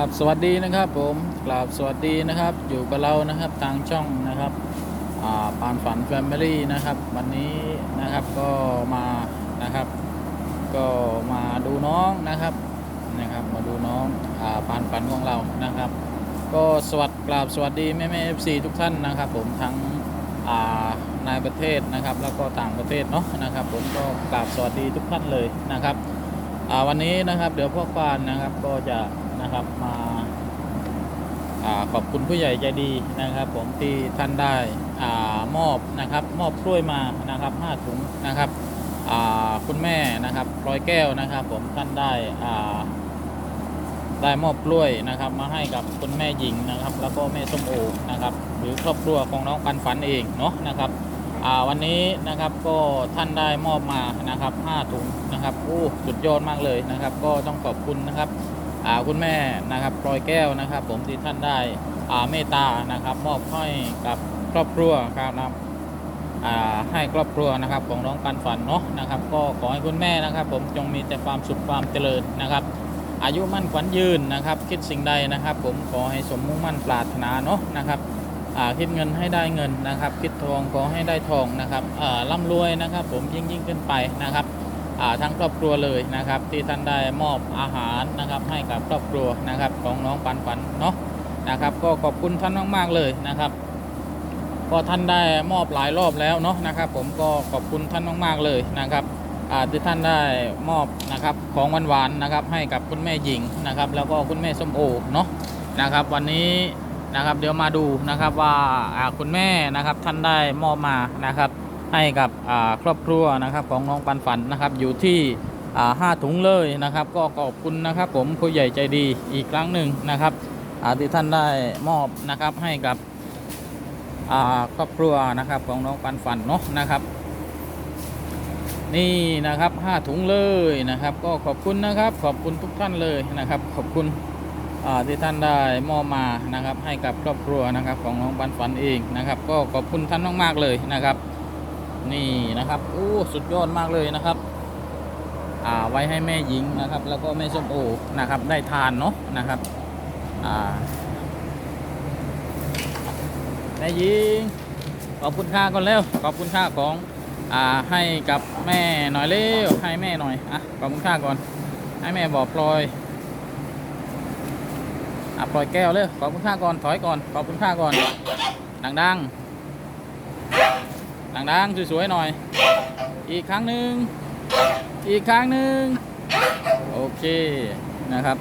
กราบสวัสดีนะครับผมกราบสวัสดีนะครับ อยู่กับเรานะครับทางช่องนะครับปานฝันแฟมิลี่นะครับ วันนี้นะครับก็มานะครับ ก็มาดูน้องนะครับนะครับ มาดูน้องอปานฝันของเรานะครับ ก็สวัสดีกราบสวัสดีแม่แม่เอฟซีทุกท่านนะครับ ผมทั้งในประเทศนะครับ แล้วก็ต่างประเทศเนาะนะครับ ผมก็กราบสวัสดีทุกท่านเลยนะครับวันนี้นะครับ เดี๋ยวพ่อควานนะครับก็จะ นะครับมาอขอบคุณผู้ใหญ่ใจดีนะครับ ผมที่ท่านได้อามอบนะครับมอบกล้วยมานะครับห้าถุงนะครับอ่าคุณแม่นะครับร้อยแก้วนะครับ ผมท่านได้อ่าได้มอบกล้วยนะครับ มาให้กับคุณแม่หญิงนะครับ แล้วก็แม่ส้มโอนะครับ หรือครอบครัวของน้องปันฝันเองเนาะนะครับอ่าวันนี้นะครับก็ท่านได้มอบมานะครับ5ถุงนะครับโอ้สุดยอดมากเลยนะครับ ก็ต้องขอบคุณนะครับ คุณแม่นะครับพลอยแก้วนะครับ ผมที่ท่านได้อ่าเมตตานะครับ มอบให้กับครอบครัวครับนะครับให้ครอบครัวนะครับของน้องปันฝันเนาะนะครับ ก็ขอให้คุณแม่นะครับ ผมจงมีแต่ความสุขความเจริญนะครับ อายุมั่นขวัญยืนนะครับ คิดสิ่งใดนะครับ ผมขอให้สมมุ่งมั่นปรารถนาเนาะนะครับคิดเงินให้ได้เงินนะครับ คิดทองขอให้ได้ทองนะครับร่ำรวยนะครับ ผมยิ่งยิ่งขึ้นไปนะครับ ทั้งครอบครัวเลยนะครับ ที่ท่านได้มอบอาหารนะครับให้กับครอบครัวนะครับของน้องปันปันเนาะนะครับก็ขอบคุณท่านมากๆเลยนะครับก็ท่านได้มอบหลายรอบแล้วเนาะนะครับ ผมก็ขอบคุณท่านมากๆเลยนะครับที่ท่านได้มอบนะครับของหวานๆนะครับให้กับคุณแม่หญิงนะครับ แล้วก็คุณแม่ส้มโอเนาะนะครับ วันนี้นะครับเดี๋ยวมาดูนะครับว่าคุณแม่นะครับท่านได้มอบมานะครับ ให้กับครอบครัวนะครับของน้องปันฝันนะครับอยู่ที่ห้าถุงเลยนะครับ ก็ขอบคุณนะครับ ผมผู้ใหญ่ใจดีอีกครั้งหนึ่งนะครับที่ท่านได้มอบนะครับให้กับครอบครัวนะครับของน้องปันฝันเนาะนะครับนี่นะครับห้าถุงเลยนะครับ ก็ขอบคุณนะครับ ขอบคุณทุกท่านเลยนะครับ ขอบคุณที่ท่านได้มอบมานะครับ ให้กับครอบครัวนะครับของน้องปันฝันเองนะครับ ก็ขอบคุณท่านมากๆเลยนะครับ นี่นะครับโอ้สุดยอดมากเลยนะครับ อ่าไว้ให้แม่หญิงนะครับ แล้วก็แม่ส้มโอนะครับ ได้ทานเนาะนะครับอ่าแม่หญิงขอบคุณค่าก่อนเร็วขอบคุณค่าของอ่าให้กับแม่หน่อยเร็วให้แม่หน่อยอะขอบคุณค่าก่อน ให้แม่บอกพลอยอะปล่อยแก้วเลยขอบคุณค่าก่อนถอยก่อนขอบคุณค่าก่อนดังๆ ดังๆ สวยๆ หน่อย อีกครั้งหนึ่ง อีกครั้งหนึ่ง โอเคนะครับ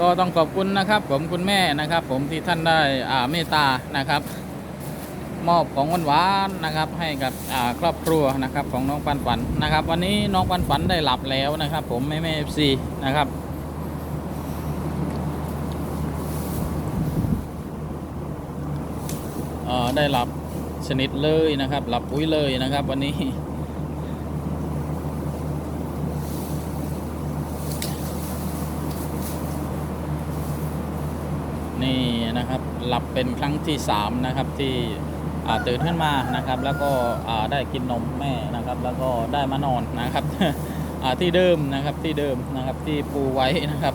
ก็ต้องขอบคุณนะครับ ผมคุณแม่นะครับ ผมที่ท่านได้อ่าเมตตานะครับ มอบของหวานๆนะครับ ให้กับอ่าครอบครัวนะครับของน้องปันฝันนะครับ วันนี้น้องปันฝันได้หลับแล้วนะครับ ผมแม่แม่เอฟซีนะครับเออได้หลับ สนิทเลยนะครับ หลับปุ๋ยเลยนะครับ วันนี้ นี่นะครับ หลับเป็นครั้งที่สามนะครับที่ตื่นขึ้นมานะครับ แล้วก็ได้กินนมแม่นะครับ แล้วก็ได้มานอนนะครับที่เดิมนะครับที่เดิมนะครับที่ปูไว้นะครับ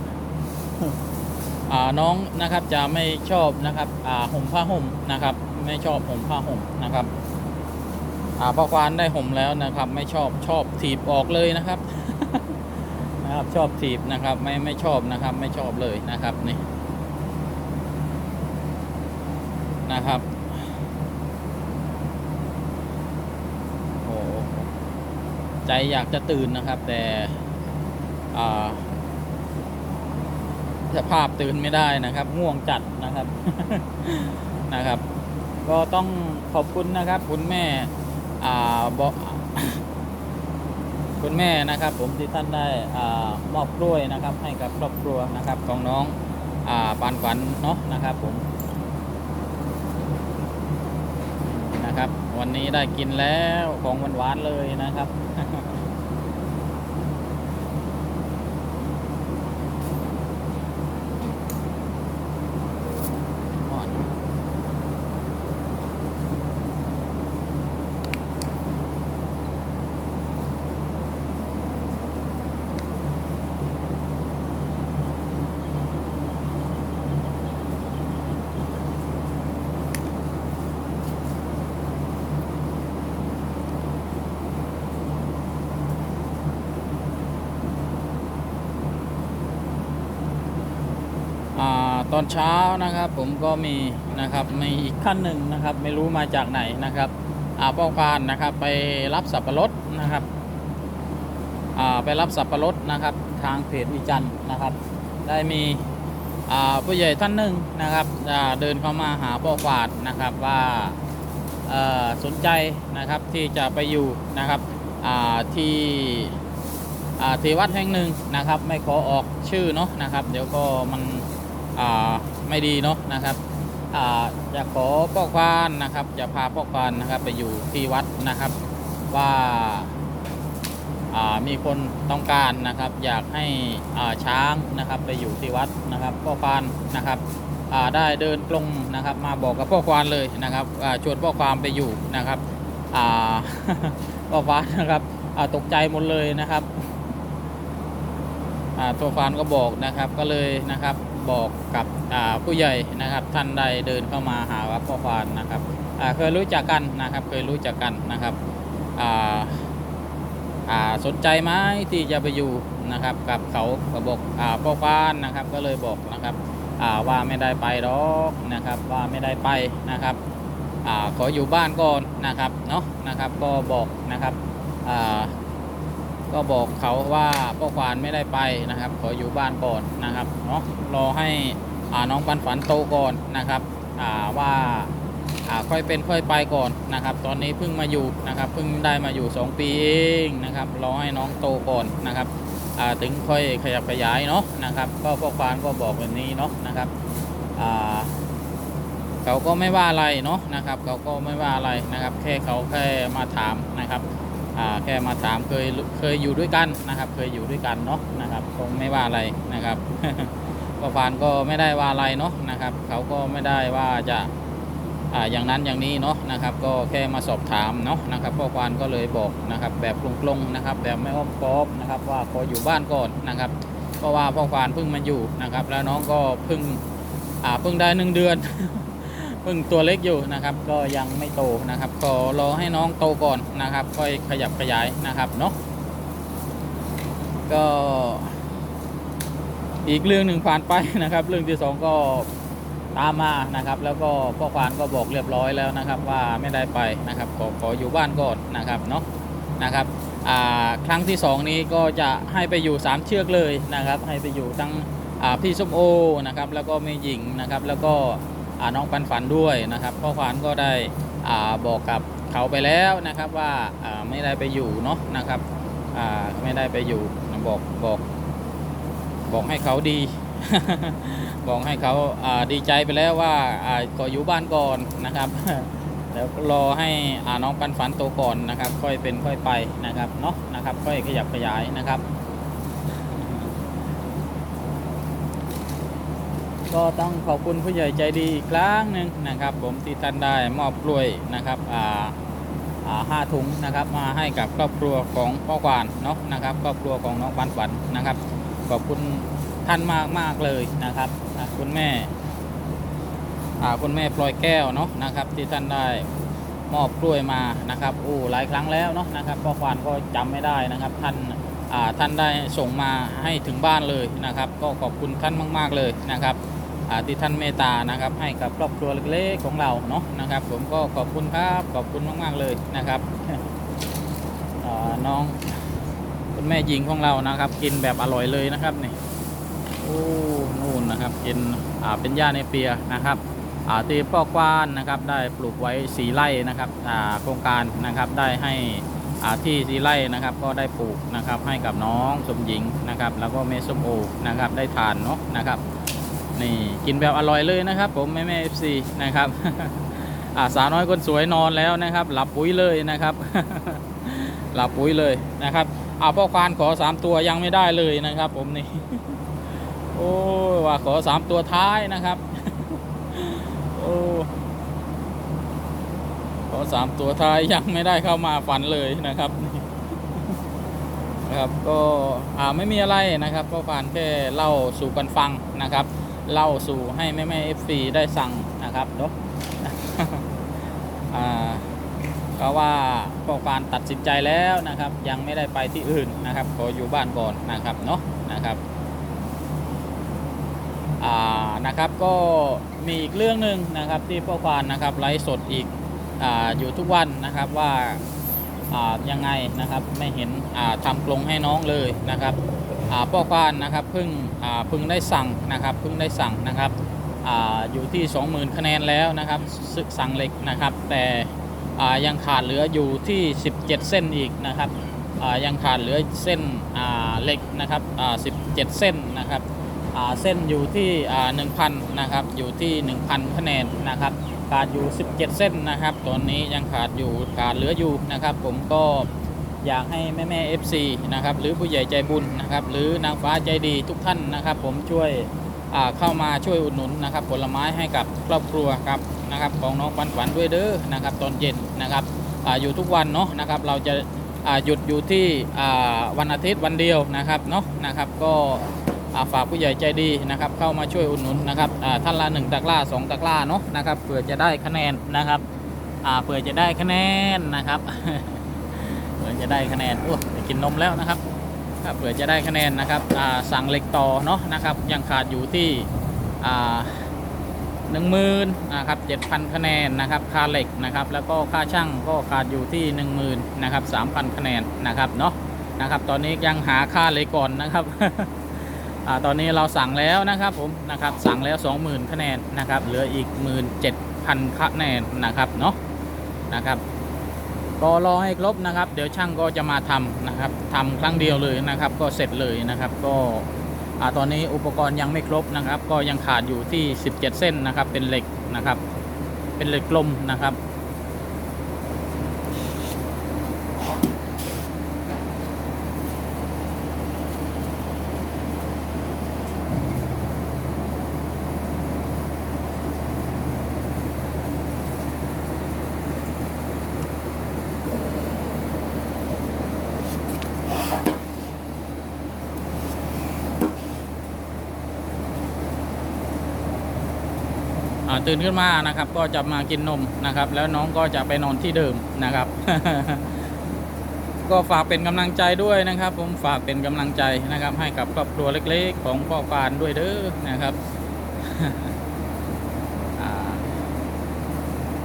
น้องนะครับจะไม่ชอบนะครับห่มผ้าห่มนะครับ ไม่ชอบห่มผ้าห่มนะครับอาพอควานได้ห่มแล้วนะครับ ไม่ชอบชอบถีบออกเลยนะครับนะครับชอบถีบนะครับไม่ไม่ชอบนะครับ ไม่ชอบเลยนะครับนี่นะครับโอ้ใจอยากจะตื่นนะครับ แต่อ่าสภาพตื่นไม่ได้นะครับ ง่วงจัดนะครับนะครับ ก็ต้องขอบคุณนะครับ คุณแม่อ่าบอกคุณแม่นะครับ ผมที่ท่านได้อามอบกล้วยนะครับ ให้กับครอบครัวนะครับของน้องอ่าปานขวัญเนาะนะครับผมนะครับ วันนี้ได้กินแล้วของหวานๆเลยนะครับ อ่อน ตอนเช้านะครับ ผมก็มีนะครับมีอีกขั้นหนึ่งนะครับ ไม่รู้มาจากไหนนะครับอาป้องการนะครับ ไปรับสับปะรดนะครับไปรับสับปะรดนะครับ ทางเพจวิจันทร์นะครับ ได้มีผู้ใหญ่ท่านหนึ่งนะครับเดินเข้ามาหาพ่อควาดนะครับว่าสนใจนะครับที่จะไปอยู่นะครับที่ที่วัดแห่งหนึ่งนะครับ ไม่ขอออกชื่อเนาะนะครับ เดี๋ยวก็มัน ไม่ดีเนาะนะครับอ่าจะขอพ่อควานนะครับจะพาพ่อควานนะครับไปอยู่ที่วัดนะครับว่ามีคนต้องการนะครับ อยากให้ช้างนะครับไปอยู่ที่วัดนะครับพ่อควานนะครับได้เดินตรงนะครับ มาบอกกับพ่อควานเลยนะครับชวนพ่อควานไปอยู่นะครับพ่อควานนะครับตกใจหมดเลยนะครับ ตัวฟานก็บอกนะครับก็เลยนะครับบอกกับผู้ใหญ่นะครับท่านใดเดินเข้ามาหาวัดพ่อฟานนะครับเคยรู้จักกันนะครับเคยรู้จักกันนะครับสนใจไหมที่จะไปอยู่นะครับกับเขาก็บอกพ่อฟานนะครับก็เลยบอกนะครับว่าไม่ได้ไปหรอกนะครับว่าไม่ได้ไปนะครับอขออยู่บ้านก่อนนะครับเนาะนะครับก็บอกนะครับ ก็บอกเขาว่าพ่อควานไม่ได้ไปนะครับ ขออยู่บ้านก่อนนะครับเนาะรอให้อ่าน้องปันฝันโตก่อนนะครับอ่าว่าอ่าค่อยเป็นค่อยไปก่อนนะครับ ตอนนี้เพิ่งมาอยู่นะครับเพิ่งได้มาอยู่ 2 ปีเองนะครับรอให้น้องโตก่อนนะครับอ่าถึงค่อยขยับขยายเนาะนะครับ ก็พ่อควานก็บอกแบบนี้เนาะนะครับอ่าเขาก็ไม่ว่าอะไรเนาะนะครับ เขาก็ไม่ว่าอะไรนะครับ แค่เขาแค่มาถามนะครับ แค่มาถามเคยเคยอยู่ด้วยกันนะครับ เคยอยู่ด้วยกันเนาะนะครับคงไม่ว่าอะไรนะครับก็ฟานก็ไม่ได้ว่าอะไรเนาะนะครับเขาก็ไม่ได้ว่าจะอ่าอย่างนั้นอย่างนี้เนาะนะครับ ก็แค่มาสอบถามเนาะนะครับพ่อควานก็เลยบอกนะครับ แบบกลงๆนะครับ แบบไม่อ้อมค้อมนะครับ ว่าขออยู่บ้านก่อนนะครับ เพราะว่าพ่อควานเพิ่งมาอยู่นะครับ แล้วน้องก็เพิ่งอ่าเพิ่งได้หนึ่งเดือน เพิ่งตัวเล็กอยู่นะครับ ก็ยังไม่โตนะครับก็รอให้น้องโตก่อนนะครับ ค่อยขยับขยายนะครับเนาะก็อีกเรื่องหนึ่งผ่านไปนะครับ เรื่องที่สองก็ตามมานะครับ แล้วก็พ่อควานก็บอกเรียบร้อยแล้วนะครับ ว่าไม่ได้ไปนะครับขอขออยู่บ้านก่อนนะครับเนาะนะครับอ่าครั้งที่สองนี้ก็จะให้ไปอยู่สามเชือกเลยนะครับ ให้ไปอยู่ทั้งอ่าพี่ส้มโอนะครับ แล้วก็แม่หญิงนะครับ แล้วก็ น้องปันฝันด้วยนะครับพ่อควานก็ได้บอกกับเขาไปแล้วนะครับว่าไม่ได้ไปอยู่เนาะนะครับไม่ได้ไปอยู่บอกบอกบอกให้เขาดี บอกให้เขาาดีใจไปแล้วว่าอ่าขอยู่บ้านก่อนนะครับแล้วรอให้อ่าน้องปันฝันโตก่อนนะครับ ค่อยเป็นค่อยไปนะครับเนาะนะครับ ค่อยขยับขยายนะครับ ก็ต้องขอบคุณผู้ใหญ่ใจดีอีกครั้งหนึ่งนะครับ ผมที่ท่านได้มอบกล้วยนะครับอ่าอ่าห้าถุงนะครับมาให้กับครอบครัวของพ่อควานเนาะนะครับครอบครัวของน้องปันฝันนะครับ ขอบคุณท่านมากมากเลยนะครับคุณแม่อ่าคุณแม่พลอยแก้วเนาะนะครับ ที่ท่านได้มอบกล้วยมานะครับโอ้หลายครั้งแล้วเนาะนะครับพ่อควานก็จำไม่ได้นะครับ ท่านอ่าท่านได้ส่งมาให้ถึงบ้านเลยนะครับ ก็ขอบคุณท่านมาก ๆเลยนะครับ ที่ท่านเมตตานะครับ ให้กับครอบครัวเล็กๆของเราเนาะนะครับ ผมก็ขอบคุณครับขอบคุณมากๆเลยนะครับน้องคุณแม่หญิงของเรานะครับ กินแบบอร่อยเลยนะครับนี่โอ้นู่นนะครับกินอ่าเป็นหญ้าในเปียนะครับอ่าที่พ่อกว้านนะครับ ได้ปลูกไว้สีไร่นะครับอ่าโครงการนะครับได้ให้อ่าที่สีไร่นะครับ ก็ได้ปลูกนะครับให้กับน้องสมหญิงนะครับ แล้วก็เมสมโอนะครับได้ทานเนาะนะครับ นี่กินแบบอร่อยเลยนะครับ ผมแม่แม่เอฟซีนะครับอ่าสาวน้อยคนสวยนอนแล้วนะครับ หลับปุ๋ยเลยนะครับ หลับปุ๋ยเลยนะครับอ่าพ่อควานขอสามตัวยังไม่ได้เลยนะครับ ผมนี่โอ้ว่าขอสามตัวท้ายนะครับโอ้ขอสามตัวท้ายยังไม่ได้เข้ามาฝันเลยนะครับนะครับก็อ่าไม่มีอะไรนะครับก็ผ่านแค่เล่าสู่กันฟังนะครับ เล่าสู่ให้แม่แม่เอฟซีได้สั่งนะครับเนาะก็ว่าพอการตัดสินใจแล้วนะครับ ยังไม่ได้ไปที่อื่นนะครับขออยู่บ้านก่อนนะครับเนาะนะครับอ่านะครับก็มีอีกเรื่องหนึ่งนะครับที่พ่อควานนะครับไลฟ์สดอีกอาอยู่ทุกวันนะครับว่าอ่ายังไงนะครับไม่เห็นอ่าทำกรงให้น้องเลยนะครับ พ่อควานนะครับเพิ่งอ่าเพิ่งได้สั่งนะครับเพิ่งได้สั่งนะครับอาอยู่ที่ 20,000 คะแนนแล้วนะครับซึสั่งเหล็กนะครับ แต่อายังขาดเหลืออยู่ที่ 17 เส้นอีกนะครับอ่ายังขาดเหลือเส้นอ่าเหล็กนะครับอ่า17 เส้นนะครับอ่าเส้นอยู่ที่อ่า1,000นะครับอยู่ที่ 1,000 คะแนนนะครับขาดอยู่ 17 เส้นนะครับ ตอนนี้ยังขาดอยู่ขาดเหลืออยู่นะครับ ผมก็ อยากให้แม่แม่ FC นะครับหรือผู้ใหญ่ใจบุญนะครับหรือนางฟ้าใจดีทุกท่านนะครับ ผมช่วยเข้ามาช่วยอุดหนุนนะครับ ผลไม้ให้กับครอบครัวครับนะครับของน้องปันฝันด้วยเด้อนะครับ ตอนเย็นนะครับออยู่ทุกวันเนาะนะครับ เราจะาหยุดอยู่ที่วันอาทิตย์วันเดียวนะครับเนาะนะครับ ก็ฝากผู้ใหญ่ใจดีนะครับ เข้ามาช่วยอุดหนุนนะครับท่านละหนึ่งตะกร้าสองตะกร้าเนาะนะครับเผื่อจะได้คะแนนนะครับเผื่อจะได้คะแนนนะครับ ผื่อจะได้คะแนนโอ้ไปกินนมแล้วนะครับอ่าเผื่อจะได้คะแนนนะครับสั่งเหล็กต่อเนาะนะครับยังขาดอยู่ที่หนึ่งหมื่นนะครับเจ็ดพันคะแนนนะครับค่าเหล็กนะครับแล้วก็ค่าช่างก็ขาดอยู่ที่หนึ่งหมื่นนะครับสามพันคะแนนนะครับเนาะนะครับตอนนี้ยังหาค่าเหล็กก่อนนะครับอตอนนี้เราสั่งแล้วนะครับผมนะครับสั่งแล้ว 20,000 คะแนนนะครับเหลืออีก 17,000 คะแนนนะครับเนาะนะครับ ก็รอให้ครบนะครับ เดี๋ยวช่างก็จะมาทำนะครับทำครั้งเดียวเลยนะครับ ก็เสร็จเลยนะครับ ก็ตอนนี้อุปกรณ์ยังไม่ครบนะครับ ก็ยังขาดอยู่ที่ 17 เส้นนะครับ เป็นเหล็กนะครับ เป็นเหล็กกลมนะครับ ตื่นขึ้นมานะครับ ก็จะมากินนมนะครับ แล้วน้องก็จะไปนอนที่เดิมนะครับ ก็ฝากเป็นกำลังใจด้วยนะครับ ผมฝากเป็นกำลังใจนะครับ ให้กับครอบครัวเล็กๆ ของพ่อปานด้วยเด้อนะครับ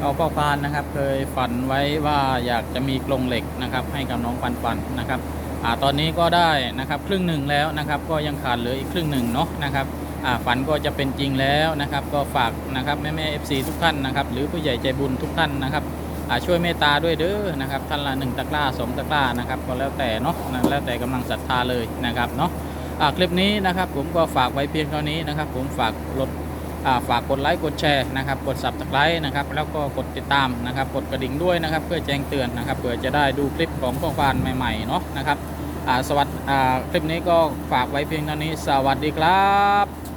เอาพ่อปานนะครับเคยฝันไว้ว่าอยากจะมีกรงเหล็กนะครับ ให้กับน้องปันปันนะครับอ่าตอนนี้ก็ได้นะครับ ครึ่งหนึ่งแล้วนะครับ ก็ยังขาดเหลืออีกครึ่งหนึ่งเนาะนะครับ ฝันก็จะเป็นจริงแล้วนะครับ ก็ฝากนะครับแม่แม่เอฟซีทุกท่านนะครับ หรือผู้ใหญ่ใจบุญทุกท่านนะครับช่วยเมตตาด้วยเด้อนะครับท่านละหนึ่งตะกร้าสองตะกร้านะครับก็แล้วแต่เนาะแล้วแต่กำลังศรัทธาเลยนะครับเนาะคลิปนี้นะครับผมก็ฝากไว้เพียงเท่านี้นะครับ ผมฝากลดฝากกดไลค์กดแชร์นะครับกดสับตะไคร้นะครับแล้วก็กดติดตามนะครับกดกระดิ่งด้วยนะครับ เพื่อแจ้งเตือนนะครับเพื่อจะได้ดูคลิปของพวกฟานใหม่ๆเนาะนะครับสวัสดีคลิปนี้ก็ฝากไว้เพียงเท่านี้ สวัสดีครับ